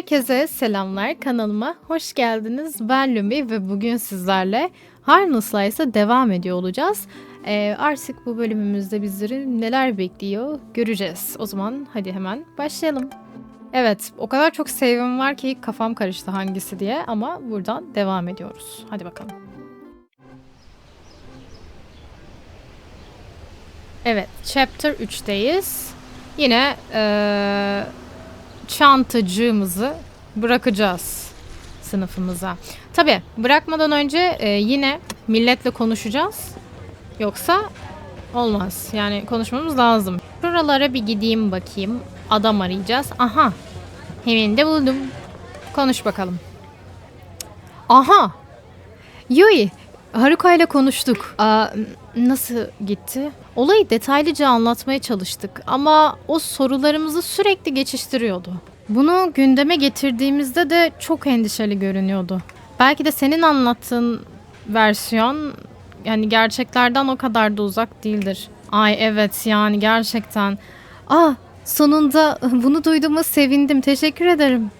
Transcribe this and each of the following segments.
Herkese selamlar kanalıma hoş geldiniz. Ben Lumi ve bugün sizlerle Harness Slice'a devam ediyor olacağız. Ee, artık bu bölümümüzde bizleri neler bekliyor göreceğiz. O zaman hadi hemen başlayalım. Evet o kadar çok save'im var ki kafam karıştı hangisi diye ama buradan devam ediyoruz. Hadi bakalım. Evet chapter 3'teyiz. Yine eee çantacığımızı bırakacağız sınıfımıza. Tabi bırakmadan önce e, yine milletle konuşacağız. Yoksa olmaz. Yani konuşmamız lazım. Şuralara bir gideyim bakayım. Adam arayacağız. Aha. Hemen de buldum. Konuş bakalım. Aha. Yui. Haruka ile konuştuk. Aa, nasıl gitti? Olayı detaylıca anlatmaya çalıştık ama o sorularımızı sürekli geçiştiriyordu. Bunu gündeme getirdiğimizde de çok endişeli görünüyordu. Belki de senin anlattığın versiyon yani gerçeklerden o kadar da uzak değildir. Ay evet yani gerçekten. Ah sonunda bunu duyduğuma sevindim. Teşekkür ederim.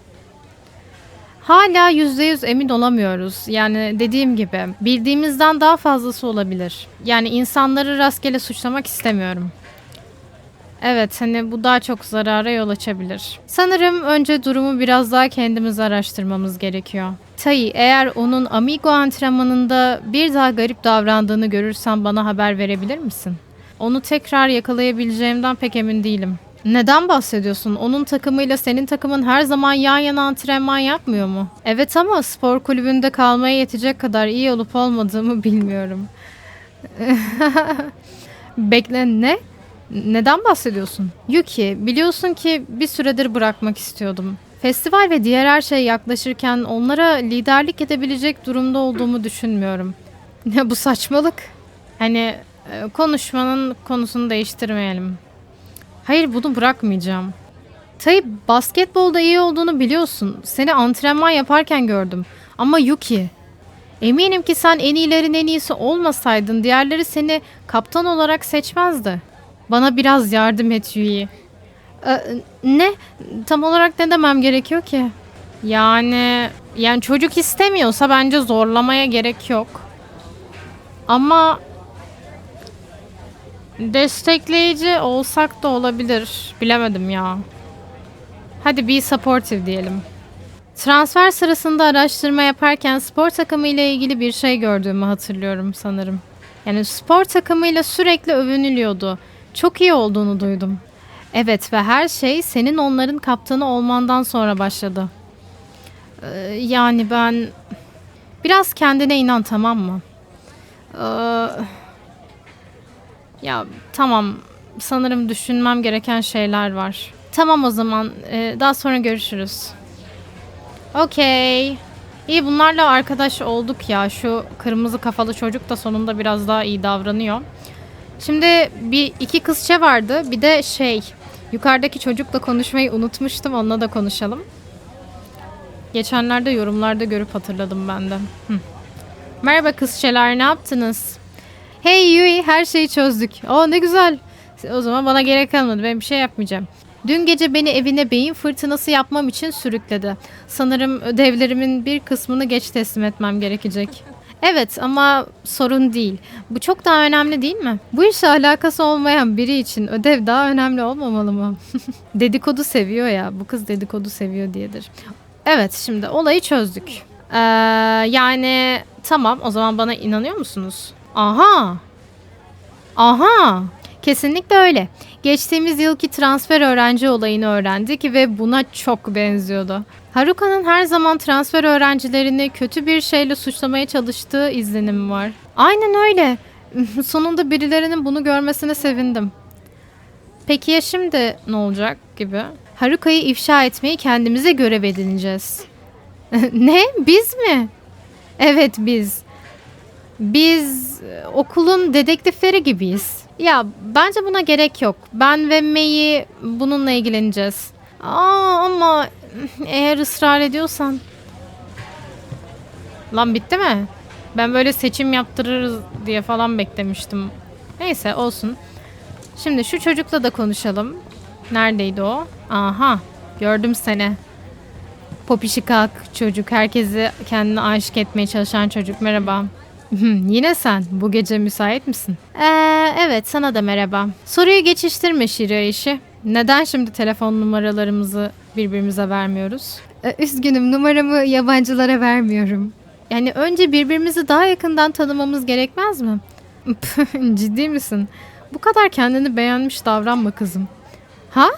Hala yüzde yüz emin olamıyoruz. Yani dediğim gibi bildiğimizden daha fazlası olabilir. Yani insanları rastgele suçlamak istemiyorum. Evet hani bu daha çok zarara yol açabilir. Sanırım önce durumu biraz daha kendimiz araştırmamız gerekiyor. Tayi eğer onun Amigo antrenmanında bir daha garip davrandığını görürsen bana haber verebilir misin? Onu tekrar yakalayabileceğimden pek emin değilim. Neden bahsediyorsun? Onun takımıyla senin takımın her zaman yan yana antrenman yapmıyor mu? Evet ama spor kulübünde kalmaya yetecek kadar iyi olup olmadığımı bilmiyorum. Bekle ne? Neden bahsediyorsun? Yuki, biliyorsun ki bir süredir bırakmak istiyordum. Festival ve diğer her şey yaklaşırken onlara liderlik edebilecek durumda olduğumu düşünmüyorum. Ne bu saçmalık? Hani e, konuşmanın konusunu değiştirmeyelim. Hayır bunu bırakmayacağım. Tayyip basketbolda iyi olduğunu biliyorsun. Seni antrenman yaparken gördüm. Ama Yuki. Eminim ki sen en iyilerin en iyisi olmasaydın diğerleri seni kaptan olarak seçmezdi. Bana biraz yardım et Yui. Ee, ne? Tam olarak ne demem gerekiyor ki? Yani yani çocuk istemiyorsa bence zorlamaya gerek yok. Ama destekleyici olsak da olabilir. Bilemedim ya. Hadi be supportive diyelim. Transfer sırasında araştırma yaparken spor takımı ile ilgili bir şey gördüğümü hatırlıyorum sanırım. Yani spor takımıyla sürekli övünülüyordu. Çok iyi olduğunu duydum. Evet ve her şey senin onların kaptanı olmandan sonra başladı. Ee, yani ben biraz kendine inan tamam mı? Ee, ya tamam sanırım düşünmem gereken şeyler var. Tamam o zaman Ee, daha sonra görüşürüz. Okey. İyi bunlarla arkadaş olduk ya. Şu kırmızı kafalı çocuk da sonunda biraz daha iyi davranıyor. Şimdi bir iki kızça vardı. Bir de şey yukarıdaki çocukla konuşmayı unutmuştum. Onunla da konuşalım. Geçenlerde yorumlarda görüp hatırladım ben de. Hı. Merhaba kızçeler ne yaptınız? Hey Yui her şeyi çözdük. Aa ne güzel. O zaman bana gerek kalmadı. Ben bir şey yapmayacağım. Dün gece beni evine beyin fırtınası yapmam için sürükledi. Sanırım ödevlerimin bir kısmını geç teslim etmem gerekecek. Evet ama sorun değil. Bu çok daha önemli değil mi? Bu işe alakası olmayan biri için ödev daha önemli olmamalı mı? dedikodu seviyor ya. Bu kız dedikodu seviyor diyedir. Evet şimdi olayı çözdük. Ee, yani tamam o zaman bana inanıyor musunuz? Aha. Aha. Kesinlikle öyle. Geçtiğimiz yılki transfer öğrenci olayını öğrendik ve buna çok benziyordu. Haruka'nın her zaman transfer öğrencilerini kötü bir şeyle suçlamaya çalıştığı izlenimi var. Aynen öyle. Sonunda birilerinin bunu görmesine sevindim. Peki ya şimdi ne olacak gibi? Haruka'yı ifşa etmeyi kendimize görev edineceğiz. ne? Biz mi? Evet biz. Biz e, okulun dedektifleri gibiyiz. Ya bence buna gerek yok. Ben ve May'i bununla ilgileneceğiz. Aa ama eğer ısrar ediyorsan. Lan bitti mi? Ben böyle seçim yaptırırız diye falan beklemiştim. Neyse olsun. Şimdi şu çocukla da konuşalım. Neredeydi o? Aha gördüm seni. Popişikak çocuk. Herkesi kendine aşık etmeye çalışan çocuk. Merhaba. Yine sen. Bu gece müsait misin? Ee, evet sana da merhaba. Soruyu geçiştirme Şiria işi. Neden şimdi telefon numaralarımızı birbirimize vermiyoruz? Ee, üzgünüm numaramı yabancılara vermiyorum. Yani önce birbirimizi daha yakından tanımamız gerekmez mi? Ciddi misin? Bu kadar kendini beğenmiş davranma kızım. Ha?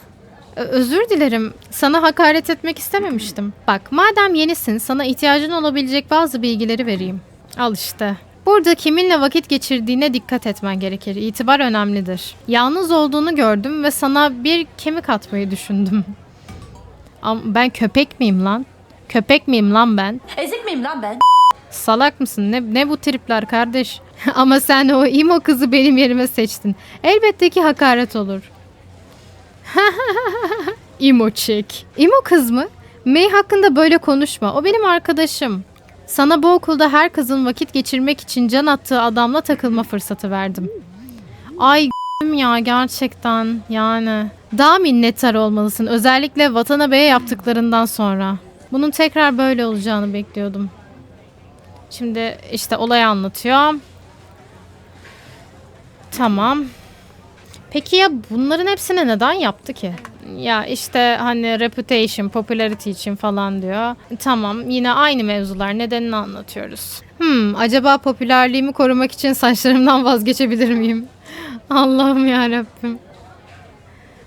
Özür dilerim. Sana hakaret etmek istememiştim. Bak, madem yenisin, sana ihtiyacın olabilecek bazı bilgileri vereyim. Al işte. Burada kiminle vakit geçirdiğine dikkat etmen gerekir. İtibar önemlidir. Yalnız olduğunu gördüm ve sana bir kemik atmayı düşündüm. Ama ben köpek miyim lan? Köpek miyim lan ben? Ezik miyim lan ben? Salak mısın? Ne, ne bu tripler kardeş? Ama sen o imo kızı benim yerime seçtin. Elbette ki hakaret olur. imo chick. İmo kız mı? May hakkında böyle konuşma. O benim arkadaşım. Sana bu okulda her kızın vakit geçirmek için can attığı adamla takılma fırsatı verdim. Ay ya gerçekten yani. Daha minnettar olmalısın. Özellikle Vatana Bey'e yaptıklarından sonra. Bunun tekrar böyle olacağını bekliyordum. Şimdi işte olayı anlatıyor. Tamam. Peki ya bunların hepsini neden yaptı ki? Ya işte hani reputation, popularity için falan diyor. Tamam yine aynı mevzular nedenini anlatıyoruz. Hmm acaba popülerliğimi korumak için saçlarımdan vazgeçebilir miyim? Allah'ım ya Rabbim.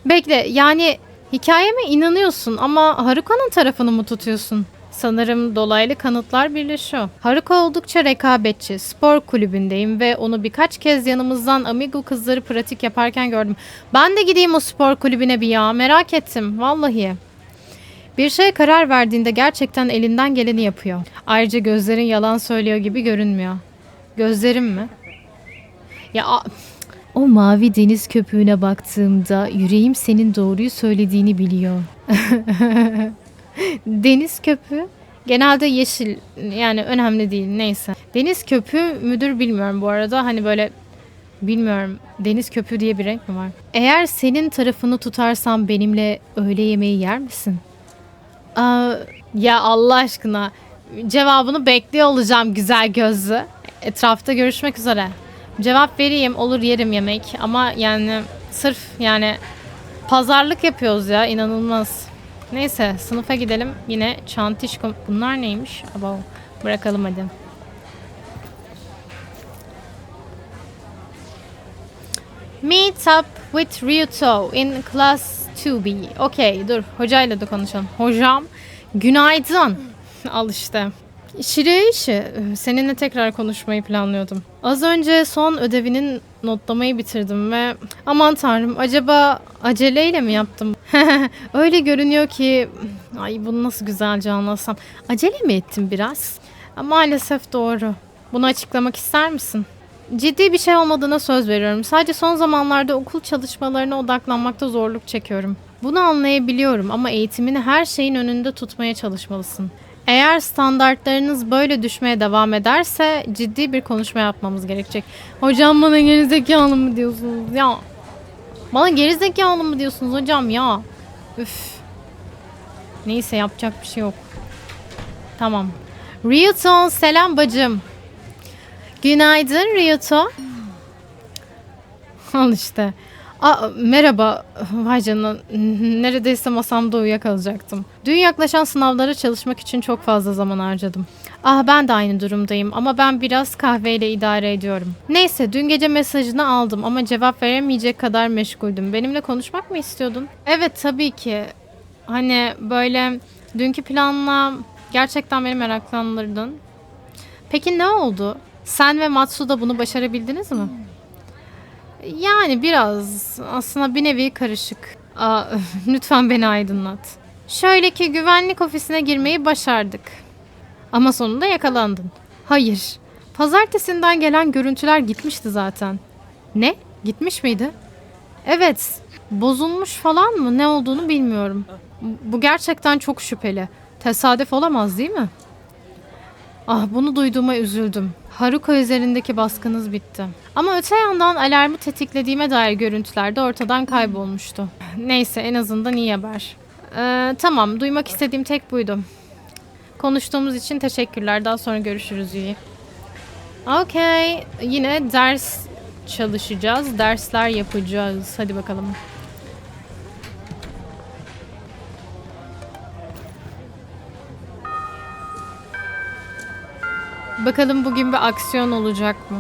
Bekle yani hikayeme inanıyorsun ama Haruka'nın tarafını mı tutuyorsun? Sanırım dolaylı kanıtlar birleşiyor. Haruka oldukça rekabetçi. Spor kulübündeyim ve onu birkaç kez yanımızdan amigo kızları pratik yaparken gördüm. Ben de gideyim o spor kulübüne bir ya. Merak ettim. Vallahi. Bir şeye karar verdiğinde gerçekten elinden geleni yapıyor. Ayrıca gözlerin yalan söylüyor gibi görünmüyor. Gözlerim mi? Ya o mavi deniz köpüğüne baktığımda yüreğim senin doğruyu söylediğini biliyor. Deniz köpüğü genelde yeşil yani önemli değil neyse. Deniz köpüğü müdür bilmiyorum bu arada hani böyle bilmiyorum deniz köpüğü diye bir renk mi var? Eğer senin tarafını tutarsam benimle öğle yemeği yer misin? Aa, ya Allah aşkına cevabını bekliyor olacağım güzel gözlü. Etrafta görüşmek üzere. Cevap vereyim olur yerim yemek ama yani sırf yani pazarlık yapıyoruz ya inanılmaz. Neyse sınıfa gidelim. Yine çantişko. Bunlar neymiş? Aba bırakalım hadi. Meet up with Ryuto in class 2B. Okey dur hocayla da konuşalım. Hocam günaydın. Al işte. Şire işi. Seninle tekrar konuşmayı planlıyordum. Az önce son ödevinin notlamayı bitirdim ve aman tanrım acaba aceleyle mi yaptım? Öyle görünüyor ki ay bunu nasıl güzelce anlatsam. Acele mi ettim biraz? Maalesef doğru. Bunu açıklamak ister misin? Ciddi bir şey olmadığına söz veriyorum. Sadece son zamanlarda okul çalışmalarına odaklanmakta zorluk çekiyorum. Bunu anlayabiliyorum ama eğitimini her şeyin önünde tutmaya çalışmalısın. Eğer standartlarınız böyle düşmeye devam ederse ciddi bir konuşma yapmamız gerekecek. Hocam bana gerizekalı mı diyorsunuz ya? Bana gerizekalı mı diyorsunuz hocam ya? Üf. Neyse yapacak bir şey yok. Tamam. Ryuto selam bacım. Günaydın Ryuto. Al işte. Aa, merhaba. Vay canına. Neredeyse masamda uyuyakalacaktım. Dün yaklaşan sınavlara çalışmak için çok fazla zaman harcadım. Ah ben de aynı durumdayım ama ben biraz kahveyle idare ediyorum. Neyse dün gece mesajını aldım ama cevap veremeyecek kadar meşguldüm. Benimle konuşmak mı istiyordun? Evet tabii ki. Hani böyle dünkü planla gerçekten beni meraklandırdın. Peki ne oldu? Sen ve Matsuda bunu başarabildiniz mi? Yani biraz aslında bir nevi karışık. Aa, lütfen beni aydınlat. Şöyle ki güvenlik ofisine girmeyi başardık. Ama sonunda yakalandın. Hayır. Pazartesinden gelen görüntüler gitmişti zaten. Ne? Gitmiş miydi? Evet. Bozulmuş falan mı? Ne olduğunu bilmiyorum. Bu gerçekten çok şüpheli. Tesadüf olamaz değil mi? Ah bunu duyduğuma üzüldüm. Haruka üzerindeki baskınız bitti. Ama öte yandan alarmı tetiklediğime dair görüntüler de ortadan kaybolmuştu. Neyse en azından iyi haber. Ee, tamam duymak istediğim tek buydu. Konuştuğumuz için teşekkürler. Daha sonra görüşürüz Yui. Okey. Yine ders çalışacağız. Dersler yapacağız. Hadi bakalım. Bakalım bugün bir aksiyon olacak mı?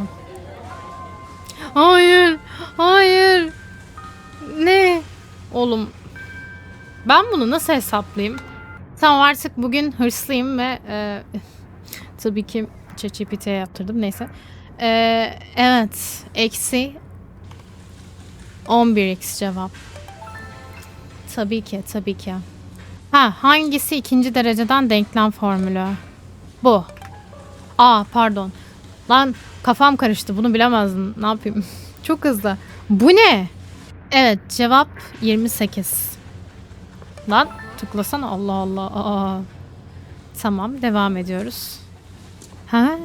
Hayır. Hayır. Ne? Oğlum. Ben bunu nasıl hesaplayayım? Tamam artık bugün hırslıyım ve e, tabii ki ChatGPT'ye yaptırdım neyse. E, evet. Eksi 11x cevap. Tabii ki tabii ki. Ha hangisi ikinci dereceden denklem formülü? Bu. Aa pardon. Lan kafam karıştı bunu bilemezdim. Ne yapayım? Çok hızlı. Bu ne? Evet cevap 28. Lan tıklasana Allah Allah. Aa. Tamam devam ediyoruz. Ha?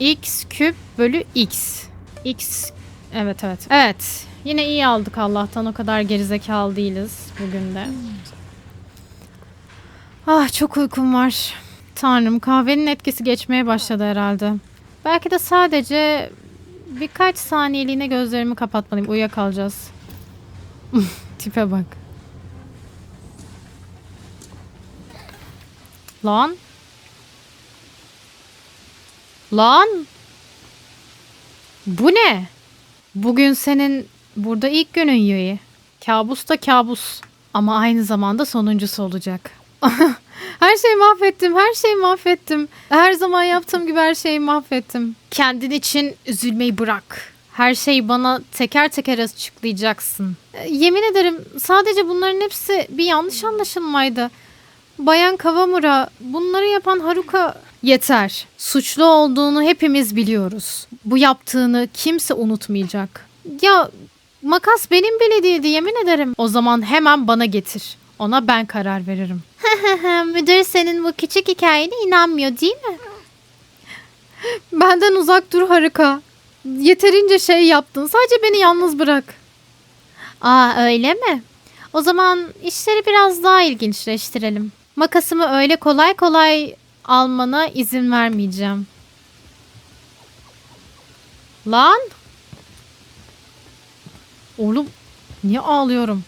x küp bölü x. x evet evet. Evet. Yine iyi aldık Allah'tan o kadar gerizekalı değiliz bugün de. Ah çok uykum var. Tanrım kahvenin etkisi geçmeye başladı herhalde. Belki de sadece birkaç saniyeliğine gözlerimi kapatmalıyım. Uyuyakalacağız. Tipe bak. Lan. Lan. Bu ne? Bugün senin burada ilk günün Yui. Kabus da kabus. Ama aynı zamanda sonuncusu olacak. her şeyi mahvettim, her şeyi mahvettim. Her zaman yaptığım gibi her şeyi mahvettim. Kendin için üzülmeyi bırak. Her şeyi bana teker teker açıklayacaksın. E, Yemin ederim sadece bunların hepsi bir yanlış anlaşılmaydı. Bayan Kawamura, bunları yapan Haruka yeter. Suçlu olduğunu hepimiz biliyoruz. Bu yaptığını kimse unutmayacak. Ya makas benim bile değildi yemin ederim. O zaman hemen bana getir. Ona ben karar veririm. Müdür senin bu küçük hikayene inanmıyor değil mi? Benden uzak dur Haruka. Yeterince şey yaptın. Sadece beni yalnız bırak. Aa öyle mi? O zaman işleri biraz daha ilginçleştirelim. Makasımı öyle kolay kolay almana izin vermeyeceğim. Lan! Oğlum niye ağlıyorum?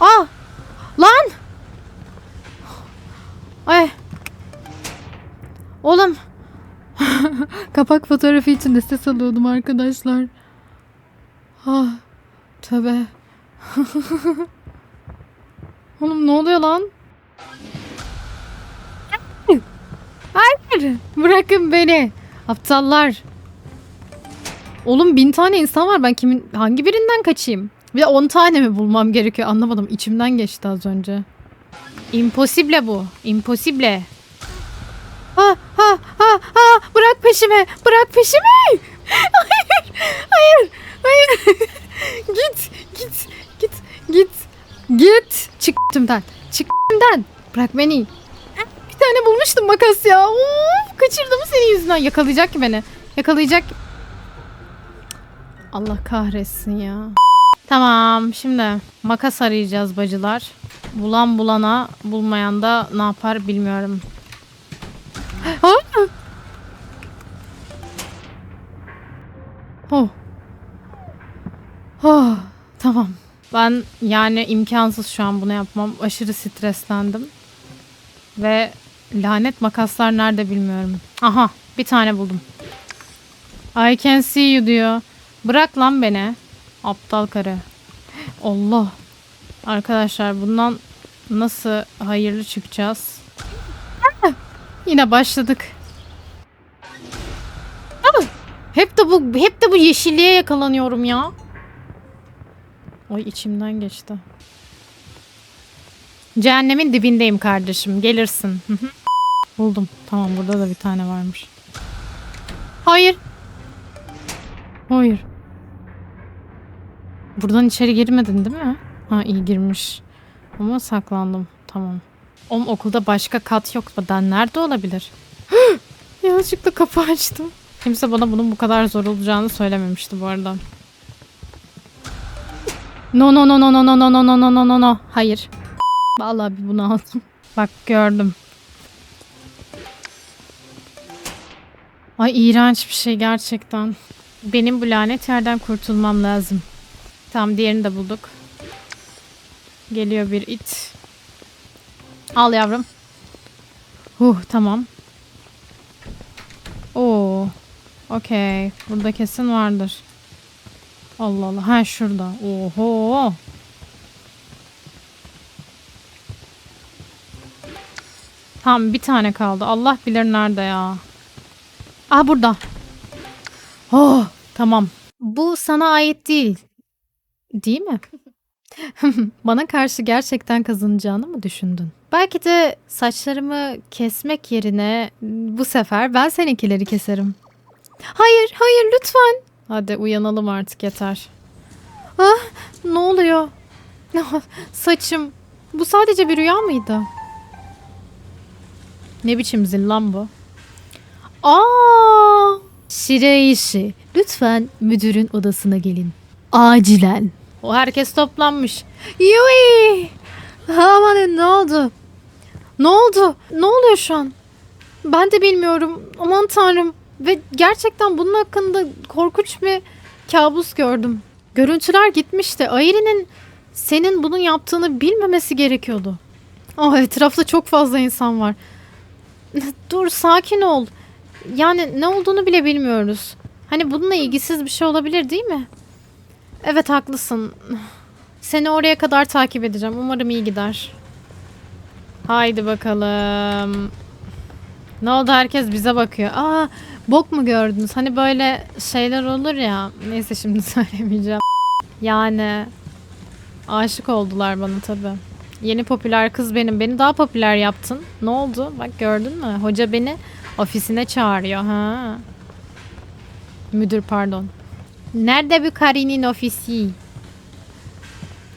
Aa! Lan! Ay! Oğlum! Kapak fotoğrafı için de ses alıyordum arkadaşlar. Ah, tövbe. Oğlum ne oluyor lan? Hayır. Bırakın beni. Aptallar. Oğlum bin tane insan var. Ben kimin hangi birinden kaçayım? Bir de 10 tane mi bulmam gerekiyor? Anlamadım. İçimden geçti az önce. Impossible bu. Impossible. Ha ha ha ha bırak peşime. Bırak peşimi. Hayır. Hayır. Hayır. git. Git. Git. Git. Git. Çık tümden. Çık tümden. Bırak beni. Bir tane bulmuştum makas ya. Of, kaçırdım senin yüzünden. Yakalayacak ki beni. Yakalayacak. Allah kahretsin ya. Tamam şimdi makas arayacağız bacılar. Bulan bulana bulmayan da ne yapar bilmiyorum. Oh. Oh, tamam. Ben yani imkansız şu an bunu yapmam. Aşırı streslendim. Ve lanet makaslar nerede bilmiyorum. Aha bir tane buldum. I can see you diyor. Bırak lan beni. Aptal karı. Allah. Arkadaşlar bundan nasıl hayırlı çıkacağız? Yine başladık. Ah, Hep de bu hep de bu yeşilliğe yakalanıyorum ya. Ay içimden geçti. Cehennemin dibindeyim kardeşim. Gelirsin. Buldum. Tamam burada da bir tane varmış. Hayır. Hayır. Buradan içeri girmedin değil mi? Ha iyi girmiş. Ama saklandım. Tamam. Oğlum okulda başka kat yok. Ben nerede olabilir? Yanlışlıkla kapı açtım. Kimse bana bunun bu kadar zor olacağını söylememişti bu arada. No no no no no no no no no no no no. Hayır. Vallahi bir bunu aldım. Bak gördüm. Ay iğrenç bir şey gerçekten. Benim bu lanet yerden kurtulmam lazım. Tamam diğerini de bulduk. Geliyor bir it. Al yavrum. Huh tamam. Oo. Okey. Burada kesin vardır. Allah Allah. Ha şurada. Oho. Tamam bir tane kaldı. Allah bilir nerede ya. Ah burada. Oh tamam. Bu sana ait değil. Değil mi? Bana karşı gerçekten kazanacağını mı düşündün? Belki de saçlarımı kesmek yerine bu sefer ben seninkileri keserim. Hayır, hayır lütfen. Hadi uyanalım artık yeter. Ah, ne oluyor? Saçım. Bu sadece bir rüya mıydı? Ne biçim zil lan bu? Aa! Şire işi. Lütfen müdürün odasına gelin. Acilen. O herkes toplanmış. Yui! Amanın ne oldu? Ne oldu? Ne oluyor şu an? Ben de bilmiyorum. Aman tanrım. Ve gerçekten bunun hakkında korkunç bir kabus gördüm. Görüntüler gitmişti. Ayri'nin senin bunun yaptığını bilmemesi gerekiyordu. Ah etrafta çok fazla insan var. Dur sakin ol. Yani ne olduğunu bile bilmiyoruz. Hani bununla ilgisiz bir şey olabilir değil mi? Evet haklısın. Seni oraya kadar takip edeceğim. Umarım iyi gider. Haydi bakalım. Ne oldu herkes bize bakıyor. Aa bok mu gördünüz? Hani böyle şeyler olur ya. Neyse şimdi söylemeyeceğim. Yani aşık oldular bana tabii. Yeni popüler kız benim. Beni daha popüler yaptın. Ne oldu? Bak gördün mü? Hoca beni ofisine çağırıyor. Ha. Müdür pardon. Nerede bu Karin'in ofisi?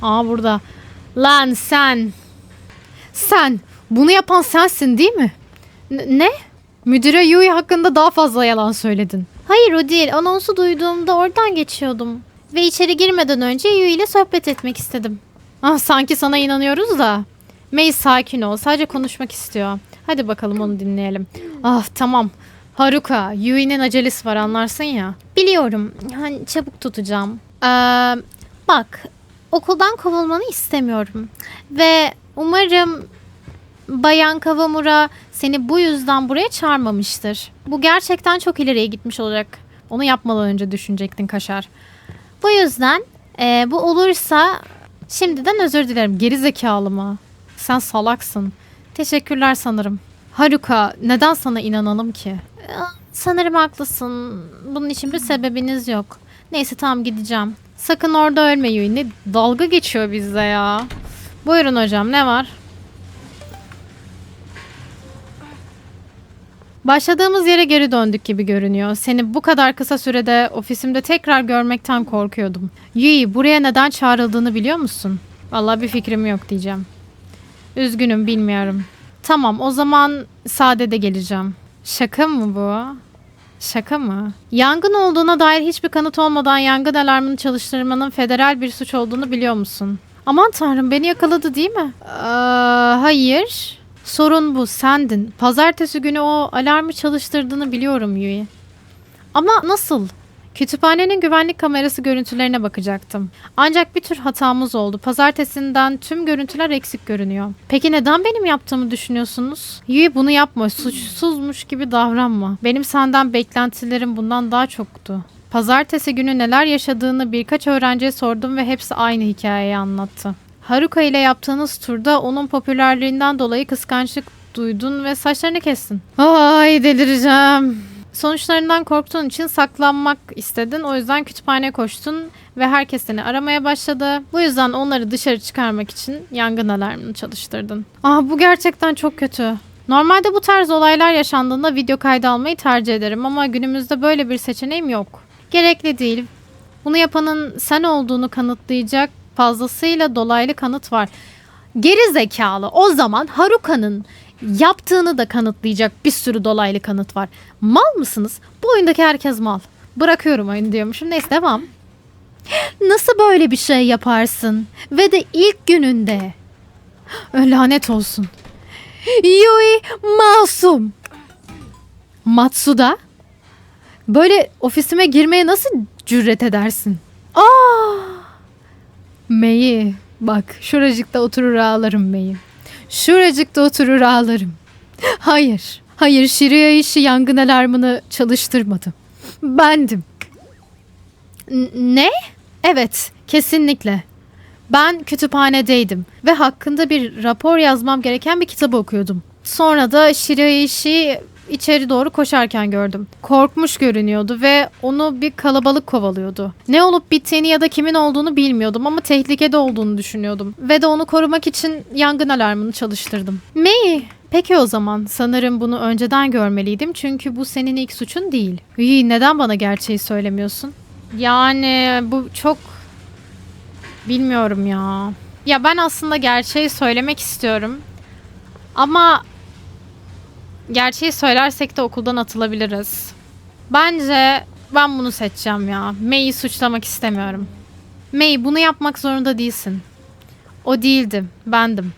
Aa burada. Lan sen. Sen. Bunu yapan sensin değil mi? N- ne? Müdüre Yui hakkında daha fazla yalan söyledin. Hayır o değil. Anonsu duyduğumda oradan geçiyordum. Ve içeri girmeden önce Yui ile sohbet etmek istedim. Ah sanki sana inanıyoruz da. May sakin ol. Sadece konuşmak istiyor. Hadi bakalım onu dinleyelim. Ah tamam. Haruka, Yui'nin acelesi var anlarsın ya. Biliyorum. Hani çabuk tutacağım. Ee, bak, okuldan kovulmanı istemiyorum. Ve umarım Bayan Kavamura seni bu yüzden buraya çağırmamıştır. Bu gerçekten çok ileriye gitmiş olacak. Onu yapmadan önce düşünecektin Kaşar. Bu yüzden e, bu olursa şimdiden özür dilerim. Geri zekalı mı? Sen salaksın. Teşekkürler sanırım. Haruka neden sana inanalım ki? Sanırım haklısın. Bunun için bir sebebiniz yok. Neyse tamam gideceğim. Sakın orada ölme Yui. Dalga geçiyor bizde ya. Buyurun hocam ne var? Başladığımız yere geri döndük gibi görünüyor. Seni bu kadar kısa sürede ofisimde tekrar görmekten korkuyordum. Yui buraya neden çağrıldığını biliyor musun? Vallahi bir fikrim yok diyeceğim. Üzgünüm bilmiyorum. Tamam o zaman sadede geleceğim. Şaka mı bu? Şaka mı? Yangın olduğuna dair hiçbir kanıt olmadan yangın alarmını çalıştırmanın federal bir suç olduğunu biliyor musun? Aman tanrım beni yakaladı değil mi? Ee, hayır. Sorun bu sendin. Pazartesi günü o alarmı çalıştırdığını biliyorum Yui. Ama nasıl? Kütüphanenin güvenlik kamerası görüntülerine bakacaktım. Ancak bir tür hatamız oldu. Pazartesinden tüm görüntüler eksik görünüyor. Peki neden benim yaptığımı düşünüyorsunuz? Yui bunu yapma. Suçsuzmuş gibi davranma. Benim senden beklentilerim bundan daha çoktu. Pazartesi günü neler yaşadığını birkaç öğrenciye sordum ve hepsi aynı hikayeyi anlattı. Haruka ile yaptığınız turda onun popülerliğinden dolayı kıskançlık duydun ve saçlarını kestin. Ay delireceğim. Sonuçlarından korktuğun için saklanmak istedin. O yüzden kütüphaneye koştun ve herkes seni aramaya başladı. Bu yüzden onları dışarı çıkarmak için yangın alarmını çalıştırdın. Ah bu gerçekten çok kötü. Normalde bu tarz olaylar yaşandığında video kaydı almayı tercih ederim ama günümüzde böyle bir seçeneğim yok. Gerekli değil. Bunu yapanın sen olduğunu kanıtlayacak fazlasıyla dolaylı kanıt var. Geri zekalı. O zaman Haruka'nın yaptığını da kanıtlayacak bir sürü dolaylı kanıt var. Mal mısınız? Bu oyundaki herkes mal. Bırakıyorum oyunu diyormuşum. Neyse devam. Nasıl böyle bir şey yaparsın? Ve de ilk gününde. Lanet olsun. Yui masum. Matsuda? Böyle ofisime girmeye nasıl cüret edersin? Aa! Mei, bak şuracıkta oturur ağlarım Mei. Şuracıkta oturur ağlarım. Hayır, hayır Şiriya işi yangın alarmını çalıştırmadım. Bendim. N- ne? Evet, kesinlikle. Ben kütüphanedeydim ve hakkında bir rapor yazmam gereken bir kitabı okuyordum. Sonra da Shiraishi içeri doğru koşarken gördüm. Korkmuş görünüyordu ve onu bir kalabalık kovalıyordu. Ne olup bittiğini ya da kimin olduğunu bilmiyordum ama tehlikede olduğunu düşünüyordum. Ve de onu korumak için yangın alarmını çalıştırdım. Mei, peki o zaman sanırım bunu önceden görmeliydim çünkü bu senin ilk suçun değil. İyi, neden bana gerçeği söylemiyorsun? Yani bu çok Bilmiyorum ya. Ya ben aslında gerçeği söylemek istiyorum. Ama gerçeği söylersek de okuldan atılabiliriz. Bence ben bunu seçeceğim ya. May'i suçlamak istemiyorum. May bunu yapmak zorunda değilsin. O değildim. Bendim.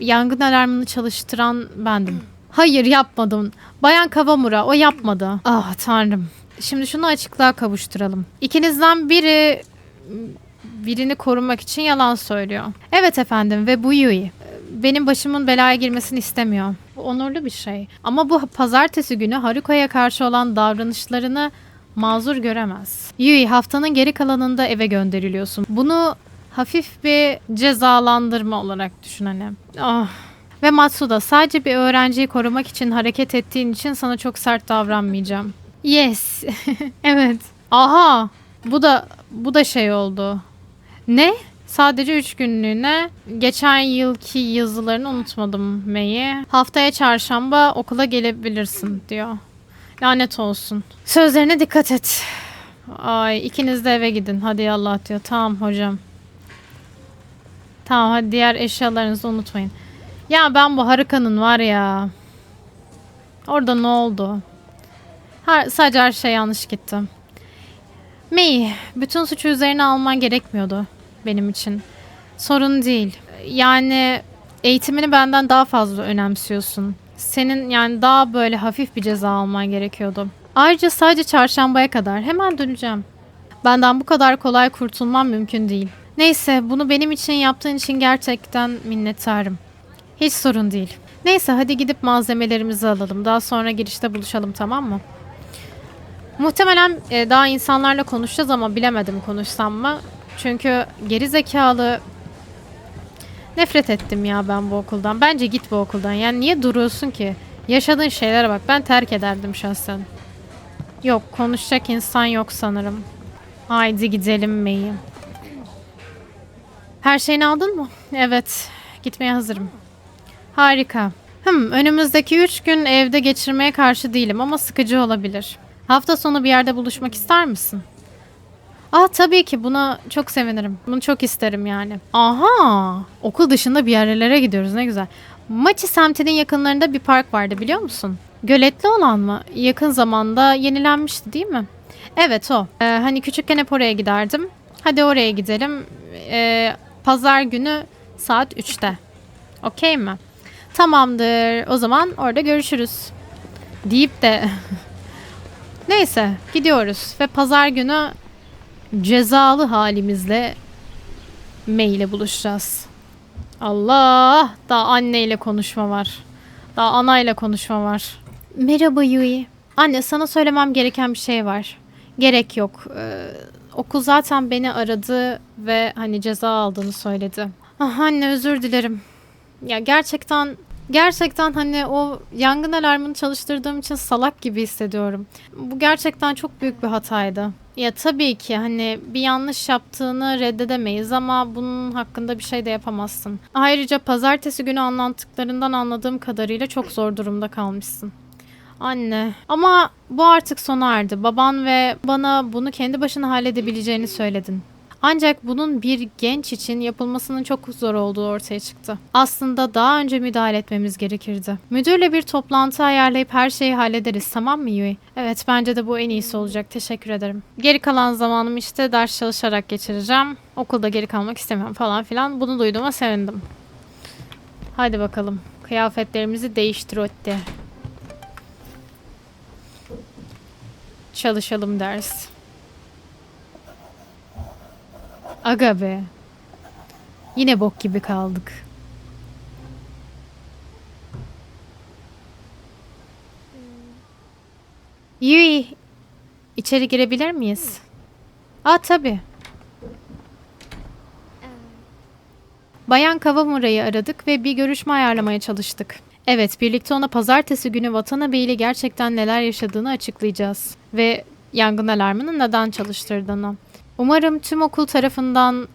Yangın alarmını çalıştıran bendim. Hayır yapmadım. Bayan Kavamura o yapmadı. Ah tanrım. Şimdi şunu açıklığa kavuşturalım. İkinizden biri birini korumak için yalan söylüyor. Evet efendim ve bu Yui. Benim başımın belaya girmesini istemiyor. Onurlu bir şey. Ama bu pazartesi günü Haruko'ya karşı olan davranışlarını mazur göremez. Yui haftanın geri kalanında eve gönderiliyorsun. Bunu hafif bir cezalandırma olarak düşün hani. Ah. Ve Matsuda sadece bir öğrenciyi korumak için hareket ettiğin için sana çok sert davranmayacağım. Yes. evet. Aha. Bu da bu da şey oldu. Ne? Sadece 3 günlüğüne geçen yılki yazılarını unutmadım May'i. Haftaya çarşamba okula gelebilirsin diyor. Lanet olsun. Sözlerine dikkat et. Ay ikiniz de eve gidin. Hadi Allah diyor. Tamam hocam. Tamam hadi diğer eşyalarınızı unutmayın. Ya ben bu Harika'nın var ya. Orada ne oldu? Her, sadece her şey yanlış gitti. May, bütün suçu üzerine alman gerekmiyordu benim için. Sorun değil. Yani eğitimini benden daha fazla önemsiyorsun. Senin yani daha böyle hafif bir ceza alman gerekiyordu. Ayrıca sadece çarşambaya kadar hemen döneceğim. Benden bu kadar kolay kurtulmam mümkün değil. Neyse bunu benim için yaptığın için gerçekten minnettarım. Hiç sorun değil. Neyse hadi gidip malzemelerimizi alalım. Daha sonra girişte buluşalım tamam mı? Muhtemelen e, daha insanlarla konuşacağız ama bilemedim konuşsam mı. Çünkü geri zekalı nefret ettim ya ben bu okuldan. Bence git bu okuldan. Yani niye duruyorsun ki? Yaşadığın şeylere bak. Ben terk ederdim şahsen. Yok konuşacak insan yok sanırım. Haydi gidelim May'im. Her şeyini aldın mı? Evet. Gitmeye hazırım. Harika. Hım, önümüzdeki üç gün evde geçirmeye karşı değilim ama sıkıcı olabilir. Hafta sonu bir yerde buluşmak ister misin? Aa tabii ki buna çok sevinirim. Bunu çok isterim yani. Aha! Okul dışında bir yerlere gidiyoruz ne güzel. Maçı semtinin yakınlarında bir park vardı biliyor musun? Göletli olan mı? Yakın zamanda yenilenmişti değil mi? Evet o. Ee, hani küçükken hep oraya giderdim. Hadi oraya gidelim. Ee, Pazar günü saat 3'te. Okey mi? Tamamdır. O zaman orada görüşürüz. Deyip de Neyse gidiyoruz ve pazar günü cezalı halimizle May ile buluşacağız. Allah! Daha anneyle konuşma var. Daha anayla konuşma var. Merhaba Yui. Anne sana söylemem gereken bir şey var. Gerek yok. Ee, okul zaten beni aradı ve hani ceza aldığını söyledi. Ah anne özür dilerim. Ya gerçekten gerçekten hani o yangın alarmını çalıştırdığım için salak gibi hissediyorum. Bu gerçekten çok büyük bir hataydı. Ya tabii ki hani bir yanlış yaptığını reddedemeyiz ama bunun hakkında bir şey de yapamazsın. Ayrıca pazartesi günü anlattıklarından anladığım kadarıyla çok zor durumda kalmışsın. Anne. Ama bu artık sona erdi. Baban ve bana bunu kendi başına halledebileceğini söyledin. Ancak bunun bir genç için yapılmasının çok zor olduğu ortaya çıktı. Aslında daha önce müdahale etmemiz gerekirdi. Müdürle bir toplantı ayarlayıp her şeyi hallederiz tamam mı Yui? Evet bence de bu en iyisi olacak. Teşekkür ederim. Geri kalan zamanımı işte ders çalışarak geçireceğim. Okulda geri kalmak istemiyorum falan filan. Bunu duyduğuma sevindim. Hadi bakalım. Kıyafetlerimizi değiştir Otti. Çalışalım ders. Aga be. Yine bok gibi kaldık. Yui, içeri girebilir miyiz? Aa tabii. Bayan Kavamura'yı aradık ve bir görüşme ayarlamaya çalıştık. Evet, birlikte ona pazartesi günü Watanabe ile gerçekten neler yaşadığını açıklayacağız. Ve yangın alarmını neden çalıştırdığını. Umarım tüm okul tarafından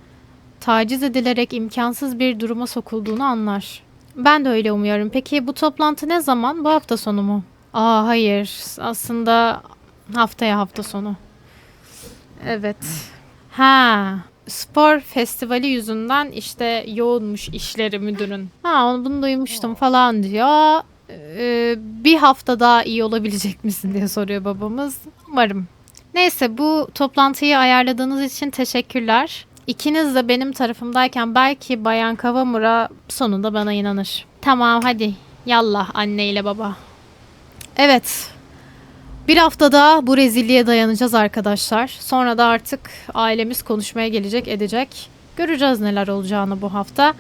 taciz edilerek imkansız bir duruma sokulduğunu anlar. Ben de öyle umuyorum. Peki bu toplantı ne zaman? Bu hafta sonu mu? Aa hayır. Aslında haftaya hafta sonu. Evet. Ha, spor festivali yüzünden işte yoğunmuş işleri müdürün. Ha onu bunu duymuştum falan diyor. Ee, bir hafta daha iyi olabilecek misin diye soruyor babamız. Umarım. Neyse bu toplantıyı ayarladığınız için teşekkürler. İkiniz de benim tarafımdayken belki Bayan Kavamura sonunda bana inanır. Tamam hadi yallah anne ile baba. Evet bir hafta daha bu rezilliğe dayanacağız arkadaşlar. Sonra da artık ailemiz konuşmaya gelecek edecek. Göreceğiz neler olacağını bu hafta.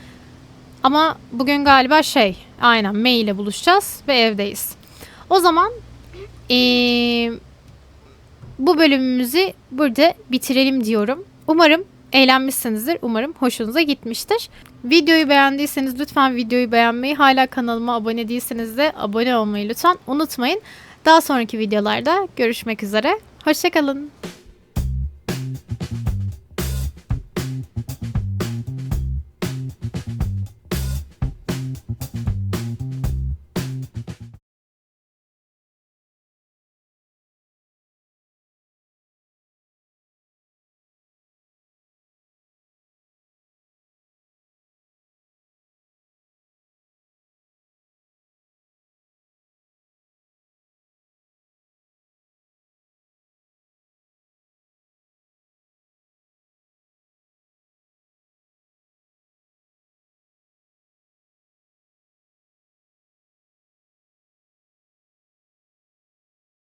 Ama bugün galiba şey aynen May ile buluşacağız ve evdeyiz. O zaman eee, bu bölümümüzü burada bitirelim diyorum. Umarım eğlenmişsinizdir. Umarım hoşunuza gitmiştir. Videoyu beğendiyseniz lütfen videoyu beğenmeyi, hala kanalıma abone değilseniz de abone olmayı lütfen unutmayın. Daha sonraki videolarda görüşmek üzere. Hoşçakalın.